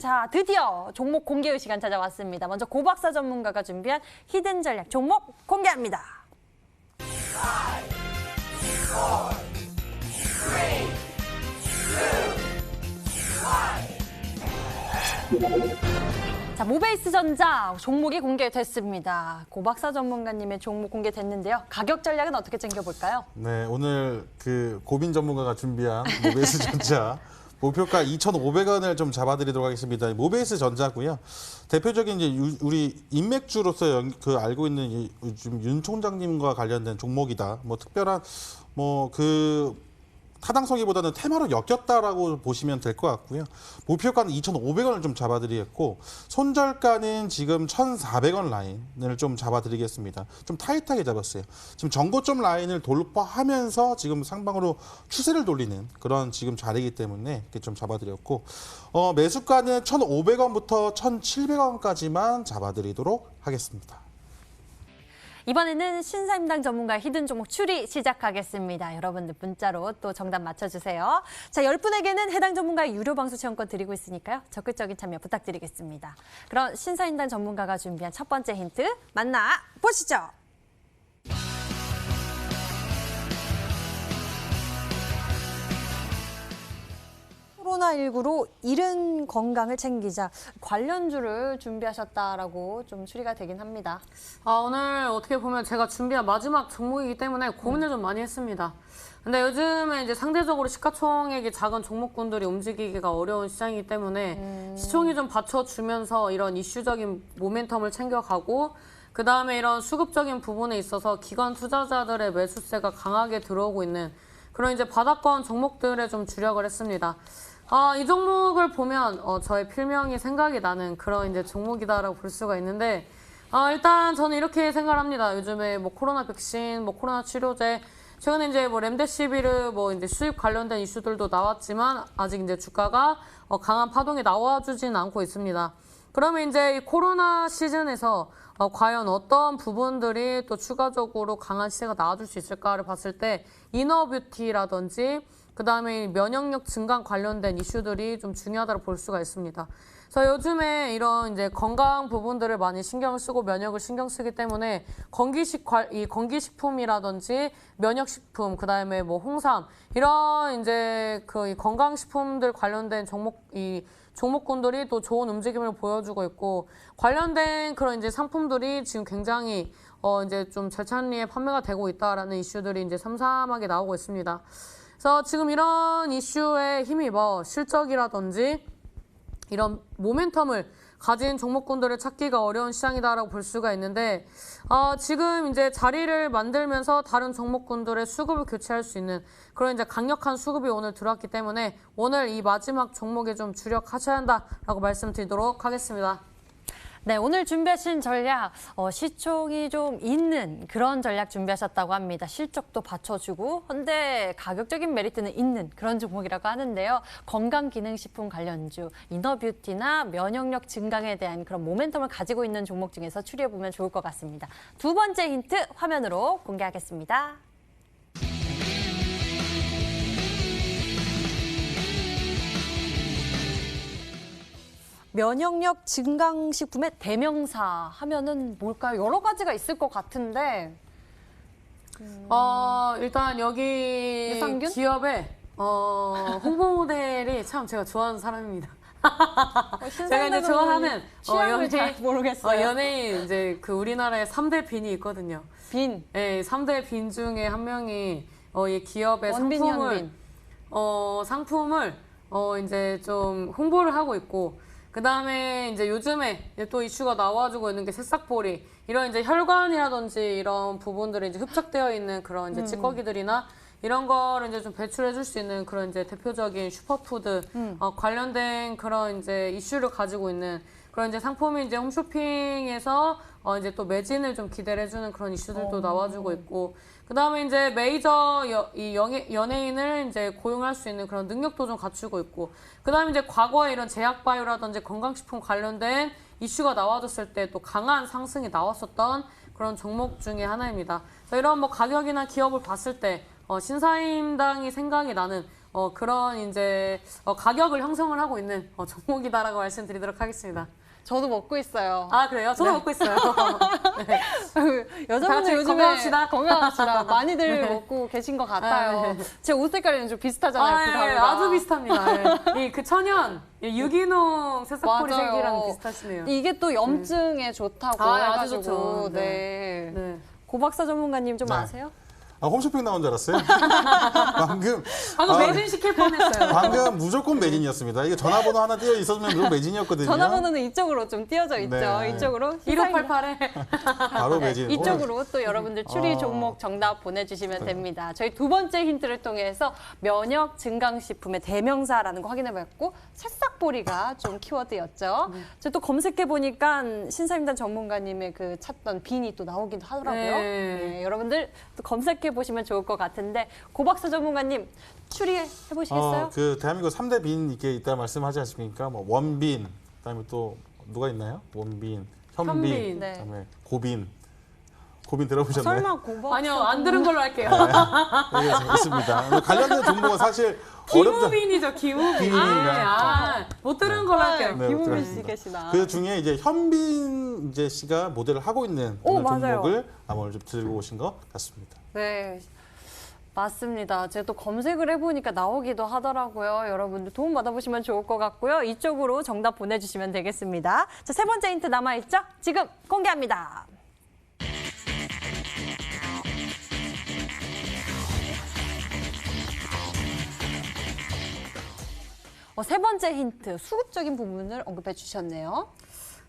자, 드디어 종목 공개의 시간 찾아왔습니다. 먼저 고박사 전문가가 준비한 히든 전략 종목 공개합니다. 자, 모베이스 전자 종목이 공개됐습니다. 고박사 전문가님의 종목 공개됐는데요. 가격 전략은 어떻게 챙겨볼까요? 네, 오늘 그 고민 전문가가 준비한 모베이스 전자 목표가 2,500원을 좀 잡아드리도록 하겠습니다. 모베이스 전자고요. 대표적인 이제 유- 우리 인맥주로서 연- 그 알고 있는 이- 요즘 윤 총장님과 관련된 종목이다. 뭐 특별한 뭐그 타당성이보다는 테마로 엮였다라고 보시면 될 것 같고요. 목표가는 2,500원을 좀 잡아드리겠고 손절가는 지금 1,400원 라인을 좀 잡아드리겠습니다. 좀 타이트하게 잡았어요. 지금 전고점 라인을 돌파하면서 지금 상방으로 추세를 돌리는 그런 지금 자리이기 때문에 이렇게 좀 잡아드렸고 어, 매수가는 1,500원부터 1,700원까지만 잡아드리도록 하겠습니다. 이번에는 신사임당 전문가 히든 종목 추리 시작하겠습니다. 여러분들 문자로 또 정답 맞춰주세요. 자, 10분에게는 해당 전문가의 유료 방수 체험권 드리고 있으니까요. 적극적인 참여 부탁드리겠습니다. 그럼 신사임당 전문가가 준비한 첫 번째 힌트 만나 보시죠. 코로나19로 잃은 건강을 챙기자 관련주를 준비하셨다라고 좀 추리가 되긴 합니다. 아, 오늘 어떻게 보면 제가 준비한 마지막 종목이기 때문에 고민을 좀 많이 했습니다. 근데 요즘에 이제 상대적으로 시가총액이 작은 종목군들이 움직이기가 어려운 시장이기 때문에 시총이 좀 받쳐주면서 이런 이슈적인 모멘텀을 챙겨가고 그 다음에 이런 수급적인 부분에 있어서 기관 투자자들의 매수세가 강하게 들어오고 있는 그런 이제 바닥권 종목들에 좀 주력을 했습니다. 아, 이 종목을 보면 어, 저의 필명이 생각이 나는 그런 이제 종목이다라고 볼 수가 있는데 아, 일단 저는 이렇게 생각합니다. 요즘에 뭐 코로나 백신, 뭐 코로나 치료제, 최근에 이제 뭐 렘데시비르 뭐 이제 수입 관련된 이슈들도 나왔지만 아직 이제 주가가 어, 강한 파동이 나와주지는 않고 있습니다. 그러면 이제 이 코로나 시즌에서 어, 과연 어떤 부분들이 또 추가적으로 강한 시세가 나와줄 수 있을까를 봤을 때 이너뷰티라든지 그 다음에 면역력 증강 관련된 이슈들이 좀 중요하다고 볼 수가 있습니다. 그래서 요즘에 이런 이제 건강 부분들을 많이 신경을 쓰고 면역을 신경 쓰기 때문에 건기식 관- 이 건기식품이라든지 면역식품 그 다음에 뭐 홍삼 이런 이제 그 건강식품들 관련된 종목 이 종목군들이 또 좋은 움직임을 보여주고 있고 관련된 그런 이제 상품들이 지금 굉장히 어 이제 좀 절찬리에 판매가 되고 있다라는 이슈들이 이제 삼삼하게 나오고 있습니다. 그래서 지금 이런 이슈에 힘입어 실적이라든지 이런 모멘텀을 가진 종목군들을 찾기가 어려운 시장이다라고 볼 수가 있는데 어, 지금 이제 자리를 만들면서 다른 종목군들의 수급을 교체할 수 있는 그런 이제 강력한 수급이 오늘 들어왔기 때문에 오늘 이 마지막 종목에 좀 주력하셔야 한다라고 말씀드리도록 하겠습니다. 네, 오늘 준비하신 전략, 어, 시총이 좀 있는 그런 전략 준비하셨다고 합니다. 실적도 받쳐주고, 근데 가격적인 메리트는 있는 그런 종목이라고 하는데요. 건강기능식품 관련주, 이너뷰티나 면역력 증강에 대한 그런 모멘텀을 가지고 있는 종목 중에서 추려보면 좋을 것 같습니다. 두 번째 힌트 화면으로 공개하겠습니다. 면역력 증강식품의 대명사 하면은 뭘까요? 여러 가지가 있을 것 같은데 어, 일단 여기 유산균? 기업의 어, 홍보 모델이 참 제가 좋아하는 사람입니다. 제가 이제 좋아하는 취향을 잘 모르겠어요. 어, 연예인 이제 그 우리나라에 3대 빈이 있거든요. 빈, 네, 3대 빈 중에 한 명이 어, 이 기업의 원빈, 상품을 현빈. 어, 상품을 어, 이제 좀 홍보를 하고 있고 그 다음에 이제 요즘에 이제 또 이슈가 나와주고 있는 게 새싹보리 이런 이제 혈관이라든지 이런 부분들이 이제 흡착되어 있는 그런 음. 이제 찌꺼기들이나 이런 거를 이제 좀 배출해 줄 수 있는 그런 이제 대표적인 슈퍼푸드 음. 어, 관련된 그런 이제 이슈를 가지고 있는 그런 이제 상품이 이제 홈쇼핑에서 어 이제 또 매진을 좀 기대를 해주는 그런 이슈들도 나와주고 있고 그 다음에 이제 메이저 여, 이 연예, 연예인을 이제 고용할 수 있는 그런 능력도 좀 갖추고 있고 그 다음에 이제 과거에 이런 제약바이오라든지 건강식품 관련된 이슈가 나와줬을 때 또 강한 상승이 나왔었던 그런 종목 중에 하나입니다. 그래서 이런 뭐 가격이나 기업을 봤을 때 어, 신사임당이 생각이 나는 어, 그런 이제 어, 가격을 형성을 하고 있는 어, 종목이다라고 말씀드리도록 하겠습니다. 저도 먹고 있어요. 아 그래요? 저도 먹고 있어요. 네. 다 여자분들 요즘에 건강합시다. 건강합시다. 많이들 네. 먹고 계신 것 같아요. 아, 네. 제옷 색깔이랑 좀 비슷하잖아요. 아, 그 예. 아주 비슷합니다. 예. 이그 천연 이 유기농 새싹포리. 색이랑 비슷하시네요. 이게 또 염증에 좋다고 아, 해가지고 좋죠. 네. 네. 고박사 전문가님 좀 네. 아세요? 아, 홈쇼핑 나온 줄 알았어요. 방금 방금 아, 매진 시킬 뻔했어요. 방금 무조건 매진이었습니다. 이게 전화번호 하나 띄어 있었으면 무조건 매진이었거든요. 전화번호는 이쪽으로 좀 띄어져 있죠. 네. 이쪽으로. 1588에 바로 매진. 네, 이쪽으로 또 여러분들 추리 어. 종목 정답 보내주시면 됩니다. 저희 두 번째 힌트를 통해서 면역 증강식품의 대명사라는 거 확인해봤고 새싹보리가 좀 키워드였죠. 제가 또 검색해 보니까 신사임당 전문가님의 그 찾던 빈이 또 나오기도 하더라고요. 네. 네, 여러분들 또 검색해 보시면 좋을 것 같은데 고박사 전문가님 추리해 보시겠어요? 어, 그 대한민국 3대 빈 이게 있다 말씀하지 않습니까? 뭐 원빈, 그다음에 또 누가 있나요? 원빈, 현빈, 현빈. 네. 그다음에 고빈. 고빈 들어보셨나요? 설마 고박사 아니요 안 들은 걸로 할게요. 네, 있습니다. 관련된 정보가 사실 어렵다. 기무빈이죠 기무빈. 비무빈인가요? 아, 아, 못 들은 걸로 할게요. 네, 김우빈. 씨 계시나? 그 중에 이제 현빈 이제 씨가 모델을 하고 있는 오, 오늘 맞아요. 종목을 아마 오늘 좀 들고 오신 것 같습니다. 네. 맞습니다. 제가 또 검색을 해보니까 나오기도 하더라고요. 여러분들 도움 받아보시면 좋을 것 같고요. 이쪽으로 정답 보내주시면 되겠습니다. 자, 세 번째 힌트 남아있죠? 지금 공개합니다. 어, 세 번째 힌트, 수급적인 부분을 언급해 주셨네요.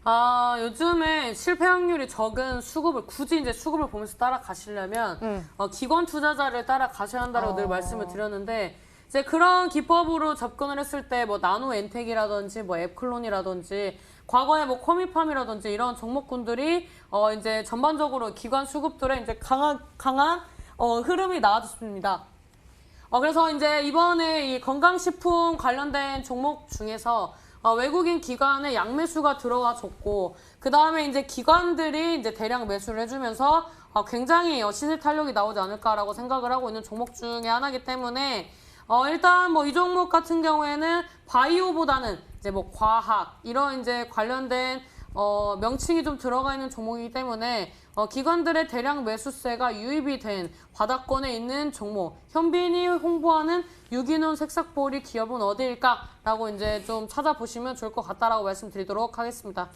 아 요즘에 실패 확률이 적은 수급을 굳이 이제 수급을 보면서 따라가시려면 음. 어, 기관 투자자를 따라가셔야 한다고 늘 어. 말씀을 드렸는데 이제 그런 기법으로 접근을 했을 때 뭐 나노 엔텍이라든지 뭐 앱클론이라든지 과거에 뭐 코미팜이라든지 이런 종목군들이 어 이제 전반적으로 기관 수급들의 이제 강한 강한 어 흐름이 나와줬습니다. 어, 그래서 이제 이번에 이 건강식품 관련된 종목 중에서 어, 외국인 기관의 양매수가 들어와 줬고, 그 다음에 이제 기관들이 이제 대량 매수를 해주면서 어, 굉장히 어, 시세 탄력이 나오지 않을까라고 생각을 하고 있는 종목 중에 하나이기 때문에 어, 일단 뭐 이 종목 같은 경우에는 바이오보다는 이제 뭐 과학 이런 이제 관련된 어, 명칭이 좀 들어가 있는 종목이기 때문에 어, 기관들의 대량 매수세가 유입이 된 바닥권에 있는 종목 현빈이 홍보하는 유기농 색싹보리 기업은 어디일까라고 이제 좀 찾아보시면 좋을 것 같다라고 말씀드리도록 하겠습니다.